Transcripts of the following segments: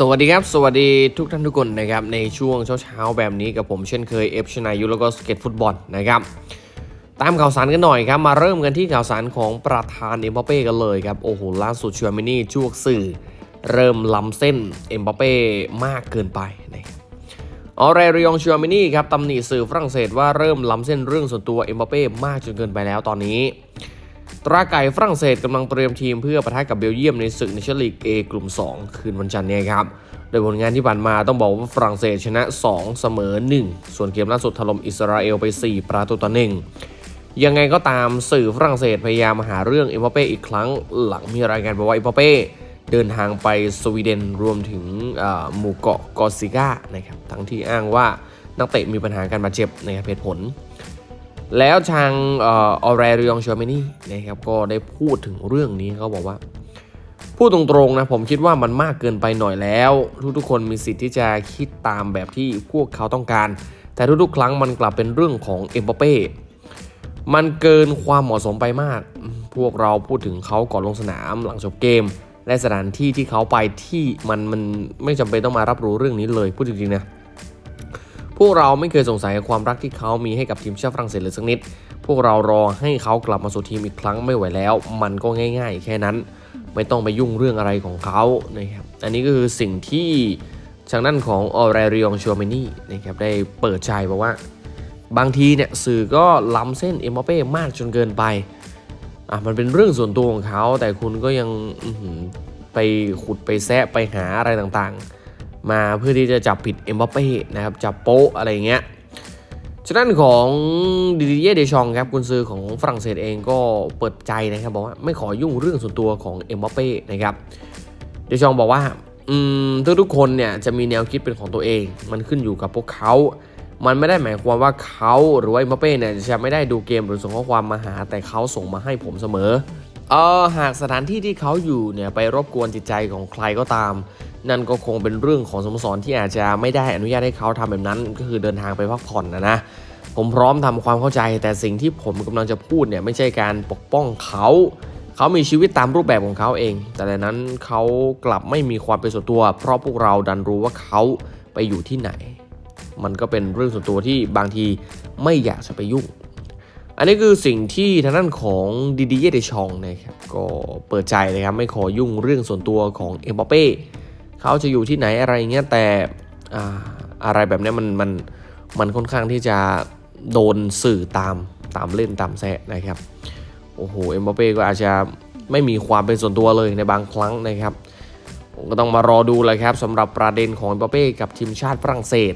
สวัสดีครับ สวัสดีทุกท่านทุกคนนะครับในช่วงเช้าๆแบบนี้กับผมเช่นเคยเอฟชนายุแล้วก็สเก็ตฟุตบอลนะครับตามข่าวสารกันหน่อยครับ มาเริ่มกันที่ข่าวสารของประธานเอ็มบัปเป้กันเลยครับ โอ้โห ล่าสุดเชอร์มินี่จวกสื่อ เริ่มล้ำเส้นเอ็มบัปเป้มากเกินไปนะออเรริองเชอร์มินี่ครับตำหนิสื่อฝรั่งเศสว่าเริ่มล้ำเส้นเรื่องส่วนตัวเอ็มบัปเป้มากจนเกินไปแล้วตอนนี้ ตราไก่ฝรั่งเศสกำลังเตรียมทีมเพื่อปะทะกับเบลเยียมในศึกในเชลีกเอกลุ่ม 2 คืนวันจันทร์นี้ครับ โดยผลงานที่ผ่านมาต้องบอกว่าฝรั่งเศสชนะ 2 เสมอ 1 ส่วนเกมล่าสุดถล่มอิสราเอลไป 4 ประตูต่อหนึ่งยังไงก็ตามสื่อฝรั่งเศสพยายามหาเรื่องเอ็มบัปเป้อีกครั้ง หลังมีรายงานบอกว่าเอ็มบัปเป้เดินทางไปสวีเดนรวมถึงหมู่เกาะกอซิก้านะครับทั้งที่อ้างว่านักเตะมีปัญหาการบาดเจ็บนะครับเหตุผล แล้วทางเออเรริองชอร์เมนี่นะครับก็ได้พูดถึงเรื่องนี้เขาบอกว่า พูดตรงๆนะผมคิดว่ามันมากเกินไปหน่อยแล้ว ทุกๆคนมีสิทธิ์ที่จะคิดตามแบบที่พวกเขาต้องการ แต่ทุกๆ ครั้งมันกลับเป็นเรื่องของเอ็มบปเป้มันเกินความเหมาะสมไปมาก พวกเราพูดถึงเขาก่อนลงสนามหลังจบเกม และสถานที่ที่เขาไปที่มันมันไม่จำเป็นต้องมารับรู้เรื่องนี้เลยพูดจริงๆนะ พวกเราไม่เคยสงสัยความรักที่เขามีให้กับทีมชาติฝรั่งเศสเลยสักนิด พวกเรารอให้เขากลับมาสู่ทีมอีกครั้งไม่ไหวแล้ว มันก็ง่าย ๆ แค่นั้น ไม่ต้องไปยุ่งเรื่องอะไรของเขานะครับ อันนี้ก็คือสิ่งที่ทางด้านของออเรริองชัวเมนี่นะครับได้เปิดใจบอกว่า บางทีเนี่ยสื่อก็ล้ำเส้นเอ็มบัปเป้มากจนเกินไปอะมันเป็นเรื่องส่วนตัวของเขาแต่คุณก็ยังไปขุดไปแซะไปหาอะไรต่างๆ มาเพื่อที่จะจับผิดเอ็มบัปเป้นะครับจับโป๊ะอะไรเงี้ยฉะนั้นของดิดิเยเดชองครับกุนซือของฝรั่งเศสเองก็เปิดใจนะครับบอกว่าไม่ขอยุ่งเรื่องส่วนตัวของเอ็มบัปเป้นะครับเดชองบอกว่าอืมทุกๆคนเนี่ยจะมีแนวคิดเป็นของตัวเอง มันขึ้นอยู่กับพวกเขา มันไม่ได้หมายความว่าเขาหรือว่าเอ็มบัปเป้เนี่ยจะไม่ได้ดูเกมหรือส่งข้อความมาหาแต่เขาส่งมาให้ผมเสมอ เออหากสถานที่ที่เขาอยู่เนี่ยไปรบกวนจิตใจของใครก็ตาม นั่นก็คงเป็นเรื่องของสโมสรที่อาจจะไม่ได้อนุญาตให้เขาทำแบบนั้น ก็คือเดินทางไปพักผ่อนนะนะผมพร้อมทำความเข้าใจ แต่สิ่งที่ผมกำลังจะพูดเนี่ยไม่ใช่การปกป้องเขาเขามีชีวิตตามรูปแบบของเขาเอง แต่ในนั้นเขากลับไม่มีความเป็นส่วนตัว เพราะพวกเราดันรู้ว่าเขาไปอยู่ที่ไหน มันก็เป็นเรื่องส่วนตัวที่บางทีไม่อยากจะไปยุ่ง อันนี้คือสิ่งที่ทางด้านของดิดิเยเดชองนะครับก็เปิดใจเลยครับไม่ขอยุ่งเรื่องส่วนตัวของเอ็มบัปเป้เขาจะอยู่ที่ไหนอะไรเงี้ยแต่อ่อะไรแบบนี้มันมันมันค่อนข้างที่จะโดนสื่อตามตามเล่นตามแซะนะครับ โอ้โหเอ็มบัปเป้ก็อาจจะไม่มีความเป็นส่วนตัวเลยในบางครั้งนะครับก็ต้องมารอดูเลยครับสำหรับประเด็นของเอ็มบัปเป้กับทีมชาติฝรั่งเศส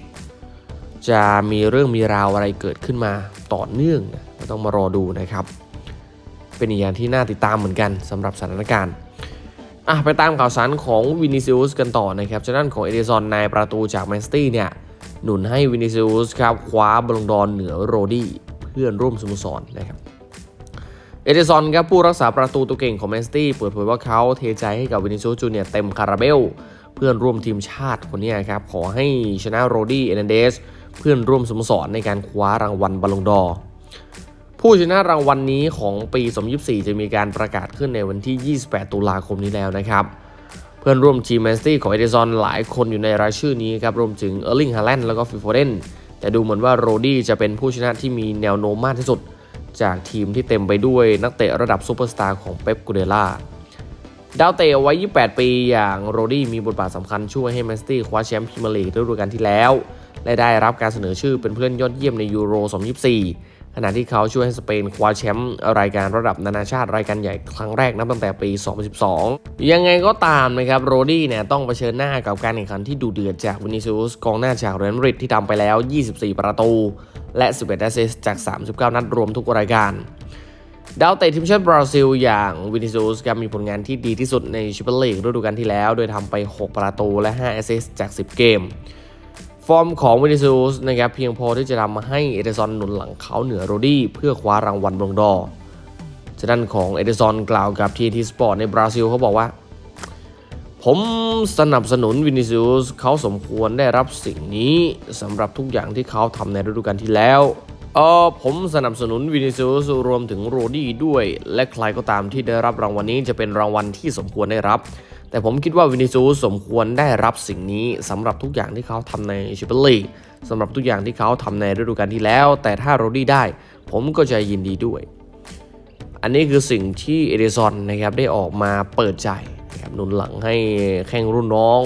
จะมีเรื่องมีราวอะไรเกิดขึ้นมาต่อเนื่องนะก็ต้องมารอดูนะครับ เป็นอีกอย่างที่น่าติดตามเหมือนกันสำหรับสถานการณ์อะไปตามข่าวสารของวินิซิอุสกันต่อนะครับจากด้านของเอเดซอนนายประตูจากแมนสตี้เนี่ยหนุนให้วินิซิอุสครับคว้าบอลงดอนเหนือโรดี้เพื่อนร่วมสโมสรนะครับเอเดซอนครับผู้รักษาประตูตัวเก่งของแมนสตี้เปิดเผยว่าเขาเทใจให้กับวินิซิอุสจูเนียเต็มคาราเบล เพื่อนร่วมทีมชาติคนนี้ครับขอให้ชนะโรดี้เอเนเดส เพื่อนร่วมสโมสรในการคว้ารางวัลบอลลงดอร์ผู้ชนะรางวัลนนี้ของปี 2024 จะมีการประกาศขึ้นในวันที่ 28 ตุลาคมนี้แล้วนะครับเพื่อนร่วมทีมแมนสตี้ของเอเดซอนหลายคนอยู่ในรายชื่อนี้ครับรวมถึงเออร์ลิงฮาแลนด์แล้วก็ฟิฟโฟเดนแต่ดูเหมือนว่าโรดี้จะเป็นผู้ชนะที่มีแนวโน้มมากที่สุด จากทีมที่เต็มไปด้วยนักเตะระดับซูเปอร์สตาร์ของเป๊ปกูเดล่าดาวเตะวัย 28 ปีอย่างโรดี้มีบทบาทสำคัญช่วยให้แมนสตี้คว้าแชมป์พรีเมียร์ลีกฤดูกาลที่แล้ว และได้รับการเสนอชื่อเป็นผู้เล่นยอดเยี่ยมในยูโร 2024 ขณะที่เขาช่วยให้สเปนคว้าแชมป์รายการระดับนานาชาติรายการใหญ่ครั้งแรกนับตั้งแต่ปี 2012 ยังไงก็ตามนะครับโรดี้เนี่ยต้องเผชิญหน้ากับการแข่งขันที่ดูเดือดจากวินิซิอุสกองหน้าจากเรอัลมาดริดที่ทำไปแล้ว 24 ประตู และ 11แอสซิสจาก 39 นัดรวมทุกรายการดาวเตะทีมชาติบราซิล อย่างวินิซูสครับมีผลงานที่ดีที่สุดในแชมเปี้ยนลีกฤดูกาลที่แล้ว โดยทำไป 6 ประตูและ 5 แอสซิสต์จาก 10 เกม ฟอร์มของวินิซูสนะครับเพียงพอที่จะทำให้เอเดซอนหนุนหลังเขาเหนือโรดี้เพื่อคว้ารางวัลบอลงดอร์จากด้านของเอเดซอนกล่าวกับทีทีสปอร์ตในบราซิลเขาบอกว่า ผมสนับสนุนวินิซิอุสเขาสมควรได้รับสิ่งนี้สำหรับทุกอย่างที่เขาทำในฤดูกาลที่แล้วเออผมสนับสนุนวินิซิอุสรวมถึงโรดี้ด้วย และใครก็ตามที่ได้รับรางวัลนี้จะเป็นรางวัลที่สมควรได้รับ แต่ผมคิดว่าวินิซูสสมควรได้รับสิ่งนี้สำหรับทุกอย่างที่เขาทำในชิปเปอร์ลีกสำหรับทุกอย่างที่เขาทำในฤดูกาลที่แล้ว แต่ถ้าโรดี้ได้ ผมก็จะยินดีด้วย อันนี้คือสิ่งที่เอเดซอนนะครับได้ออกมาเปิดใจนะครับหนุนหลังให้แข่งรุ่นน้อง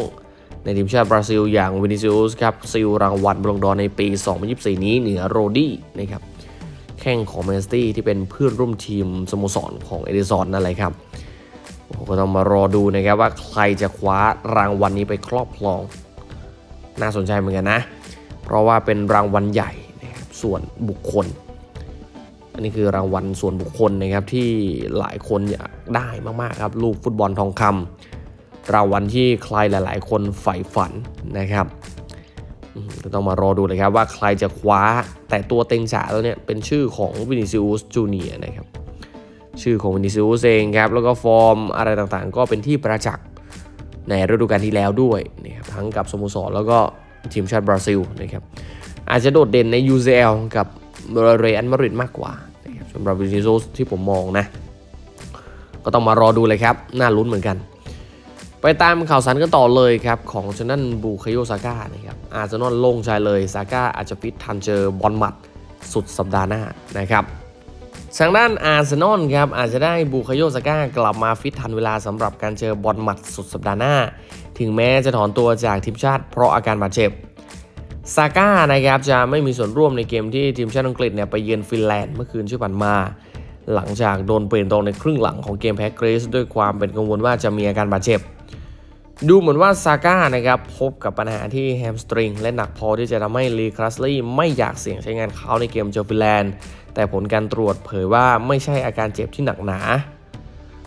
ในทีมชาติบราซิลอย่างวินิซิอุสครับซิลรางวัลบอลงดอร์ในปี 2024 นี้เหนือโรดี้นะครับแข่งของแมนสตี้ที่เป็นเพื่อนร่วมทีมสโมสรของเอเดซอนนั่นแหละครับ ก็ต้องมารอดูนะครับว่าใครจะคว้ารางวัลนี้ไปครอบครอง น่าสนใจเหมือนกันนะ เพราะว่าเป็นรางวัลใหญ่นะครับส่วนบุคคล อันนี้คือรางวัลส่วนบุคคลนะครับที่หลายคนอยากได้มากๆครับลูกฟุตบอลทองคำรางวัลที่ใครหลาย ๆ คนใฝ่ฝันนะครับก็ต้องมารอดูเลยครับว่าใครจะคว้าแต่ตัวเต็งจ๋าตัวเนี้ยเป็นชื่อของวินิซิอุสจูเนียนะครับ ชื่อของวินิซิอุสเองครับ แล้วก็ฟอร์มอะไรต่างๆ ก็เป็นที่ประจักษ์ในฤดูกาลที่แล้วด้วยนะครับทั้งกับสโมสรแล้วก็ทีมชาติบราซิลนะครับอาจจะโดดเด่นใน UCL กับเรอัลมาริดมากกว่านะครับสำหรับวินิซิอุสที่ผมมองนะ ก็ต้องมารอดูเลยครับ น่าลุ้นเหมือนกัน ไปตามข่าวสารกันต่อเลยครับ ของชนันบูคาโยซาก้านะครับอาร์เซนอลโล่งใจเลยซาก้าอาจจะฟิตทันเจอบอลหมัดสุดสัปดาห์หน้านะครับ ทางด้านอาร์เซนอลครับอาจจะได้บูคาโยซาก้ากลับมาฟิตทันเวลาสำหรับการเจอบอลหมัดสุดสัปดาห์หน้า ถึงแม้จะถอนตัวจากทีมชาติเพราะอาการบาดเจ็บซาก้านะครับจะไม่มีส่วนร่วมในเกมที่ทีมชาติอังกฤษเนี่ยไปเยือนฟินแลนด์เมื่อคืนที่ผ่านมา หลังจากโดนเปลี่ยนตรงในครึ่งหลังของเกมแพ้กรีซด้วยความเป็นกังวลว่าจะมีอาการบาดเจ็บ ดูเหมือนว่าซาก้านะครับพบกับปัญหาที่แฮมสตริงและหนักพอที่จะทำให้ลีคลาสลี่ไม่อยากเสี่ยงใช้งานเขาในเกมเจอฟิแลนด์ แต่ผลการตรวจเผยว่าไม่ใช่อาการเจ็บที่หนักหนา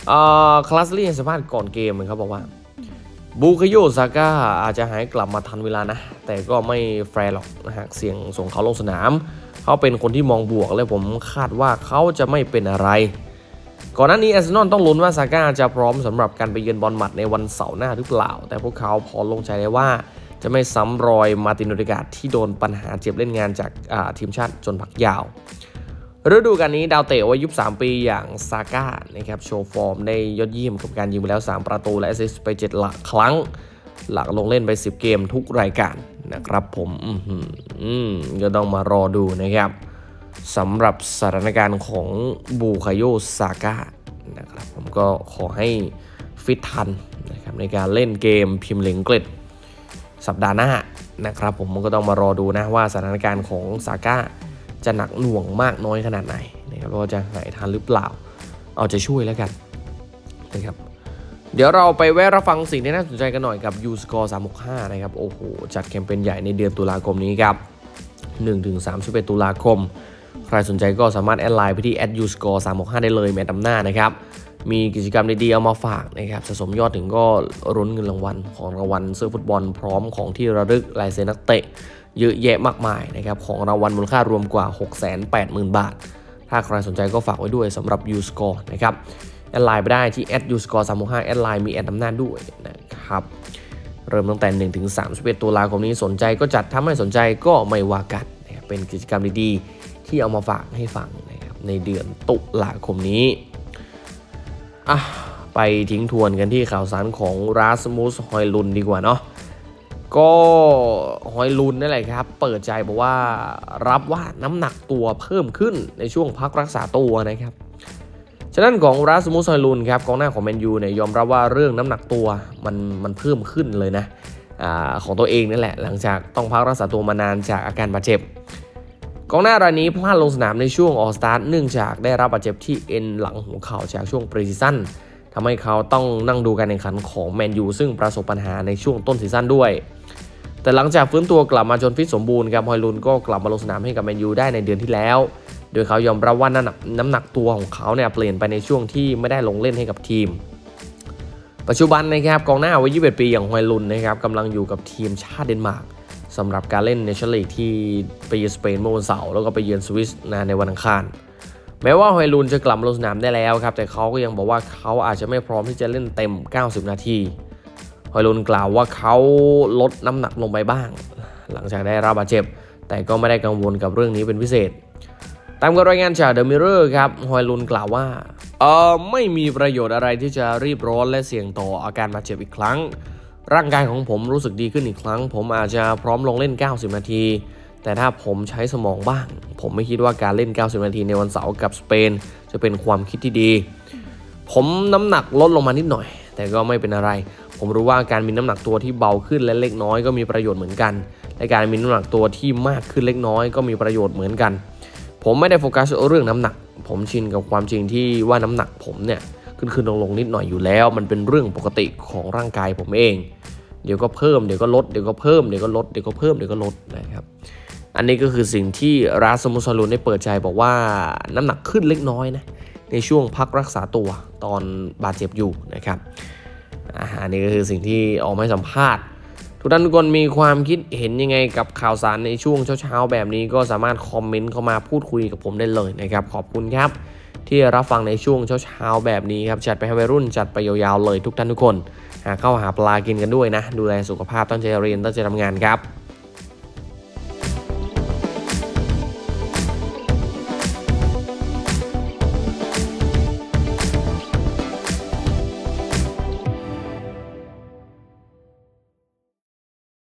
เอ่อคลาสลี่ให้สัมภาษณ์ก่อนเกมนะครับบอกว่าบูคาโยซาก้าอาจจะหายกลับมาทันเวลานะ แต่ก็ไม่แฟร์หรอกหากเสี่ยงส่งเขาลงสนาม เขาเป็นคนที่มองบวกและผมคาดว่าเขาจะไม่เป็นอะไร ก่อนหน้านี้อาร์เซนอลต้องลุ้นว่าซาก้าจะพร้อมสำหรับการไปเยือนบอลหมัดในวันเสาร์หน้าหรือเปล่า แต่พวกเขาพอลงใจได้ว่าจะไม่ซ้ำรอยมาตินโอเดกาที่โดนปัญหาเจ็บเล่นงานจากาทีมชาติจนพักยาวฤดูกาลนี้ดาวเตะวัยยุบ 3 ปีอย่างซาก้านะครับโชว์ฟอร์มได้ยอดเยี่ยมกับการยิงไปแล้ว 3 ประตูและแอสซิสต์ไป 7 หลักครั้ง หลักลงเล่นไป 10 เกมทุกรายการนะครับผมอืมก็ต้องมารอดูนะครับ สำหรับสถานการณ์ของบูคาโยซาก้านะครับผมก็ขอให้ฟิตทันนะครับในการเล่นเกมพิมพ์เลงเกตสัปดาห์หน้านะครับผมก็ต้องมารอดูนะว่าสถานการณ์ของซาก้าจะหนักหน่วงมากน้อยขนาดไหนนะครับว่าจะหายทันหรือเปล่า เอาใจะช่วยแล้วกันนะครับเดี๋ยวเราไปแวะรับฟังสิ่งที่น่าสนใจกันหน่อยกับ u s c o r e 365 นะครับ โอ้โห จัดแคมเปญใหญ่ในเดือนตุลาคมนี้ครับ 1-31 ตุลาคม ใครสนใจก็สามารถแอดไลน์ไปที่ u s c o r e 365 ได้เลยแมตช์นำหน้านะครับ มีกิจกรรมดีๆเอามาฝากนะครับสะสมยอดถึงก็รุ้นเงินรางวัลของรางวัลเสื้อฟุตบอลพร้อมของที่ระลึกลายเซ็นนักเตะ เยอะแยะมากมายนะครับของรางวัลมูลค่ารวมกว่า 680,000 บาท ถ้าใครสนใจก็ฝากไว้ด้วยสำหรับ u s c o r e นะครับแอดไลน์ไปได้ที่ u s c o r e 365แอดไลน์มีแอดนำหน้าด้วยนะครับเริ่มตั้งแต่1ถึง31ตุลาคมนี้สนใจก็จัดถ้าไม่สนใจก็ไม่ว่ากันนะครับเป็นกิจกรรมดีๆ ที่เอามาฝากให้ฟังนะครับในเดือนตุลาคมนี้อะไปทิ้งทวนกันที่ข่าวสารของราสมุสฮอยลุนดีกว่าเนาะก็ฮอยลุนนั่นแหละครับ เปิดใจบอกว่ารับว่าน้ำหนักตัวเพิ่มขึ้นในช่วงพักรักษาตัวนะครับฉะนั้นของราสมุสฮอยลุนครับกองหน้าของแมนยูเนี่ยยอมรับว่าเรื่องน้ำหนักตัวมันมันเพิ่มขึ้นเลยนะอาของตัวเองนั่นแหละ หลังจากต้องพักรักษาตัวมานานจากอาการบาดเจ็บ กองหน้ารายนี้พลาดลงสนามในช่วงออสตาร์เนื่องจากได้รับบาดเจ็บที่เอ็นหลังหัวเข่าจากช่วงปรีซีซั่นทำให้เขาต้องนั่งดูการแข่งขันของแมนยูซึ่งประสบปัญหาในช่วงต้นซีซั่นด้วย แต่หลังจากฟื้นตัวกลับมาจนฟิตสมบูรณ์ครับฮอยลุนก็กลับมาลงสนามให้กับแมนยูได้ในเดือนที่แล้ว โดยเขายอมรับว่าน้ำหนักน้ำหนักตัวของเขาเนี่ยเปลี่ยนไปในช่วงที่ไม่ได้ลงเล่นให้กับทีม ปัจจุบันนะครับกองหน้าวัย21ปีอย่างฮอยลุนนะครับกำลังอยู่กับทีมชาติเดนมาร์ก สำหรับการเล่นในชั่นลีกที่ไปเยือนสเปนเมื่อวันเสาร์แล้วก็ไปเยือนสวิสนะในวันอังคาร แม้ว่าฮอยลุนจะกลับลงสนามได้แล้วครับ แต่เขาก็ยังบอกว่าเขาอาจจะไม่พร้อมที่จะเล่นเต็ม 90 นาทีฮอยลุนกล่าวว่าเขาลดน้ำหนักลงไปบ้าง หลังจากได้รับบาดเจ็บ แต่ก็ไม่ได้กังวลกับเรื่องนี้เป็นพิเศษ ตามกับรายงานจากเดอะมิ r รอร์ครับฮอยลุนกล่าวว่าเออไม่มีประโยชน์อะไรที่จะรีบร้อนและเสี่ยงต่ออาการบาดเจ็บอีกครั้ง ร่างกายของผมรู้สึกดีขึ้นอีกครั้ง ผมอาจจะพร้อมลงเล่น 90 นาที แต่ถ้าผมใช้สมองบ้าง ผมไม่คิดว่าการเล่น 90 นาทีในวันเสาร์กับสเปน จะเป็นความคิดที่ดี ผมน้ำหนักลดลงมานิดหน่อย แต่ก็ไม่เป็นอะไร ผมรู้ว่าการมีน้ำหนักตัวที่เบาขึ้นและเล็กน้อยก็มีประโยชน์เหมือนกัน และการมีน้ำหนักตัวที่มากขึ้นเล็กน้อยก็มีประโยชน์เหมือนกัน ผมไม่ได้โฟกัสเรื่องน้ำหนัก ผมชินกับความจริงที่ว่าน้ำหนักผมเนี่ย ขึ้นขึ้นลงลงนิดหน่อยอยู่แล้ว มันเป็นเรื่องปกติของร่างกายผมเอง เดี๋ยวก็เพิ่มเดี๋ยวก็ลดเดี๋ยวก็เพิ่มเดี๋ยวก็ลดเดี๋ยวก็เพิ่มเดี๋ยวก็ลดนะครับอันนี้ก็คือสิ่งที่ราสมุสลูนได้เปิดใจบอกว่าน้ำหนักขึ้นเล็กน้อยนะในช่วงพักรักษาตัวตอนบาดเจ็บอยู่นะครับอาอันนี้ก็คือสิ่งที่ออกมาให้สัมภาษณ์ ทุกท่านทุกคนมีความคิดเห็นยังไงกับข่าวสารในช่วงเช้าๆแบบนี้ก็สามารถคอมเมนต์เข้ามาพูดคุยกับผมได้เลยนะครับ ขอบคุณครับ ที่รับฟังในช่วงเช้าๆแบบนี้ครับจัดไปให้วัยรุ่นจัดไปยาวๆเลยทุกท่านทุกคนหาเข้าหาปลากินกันด้วยนะ ดูแลสุขภาพตั้งใจเรียนตั้งใจทำงานครับ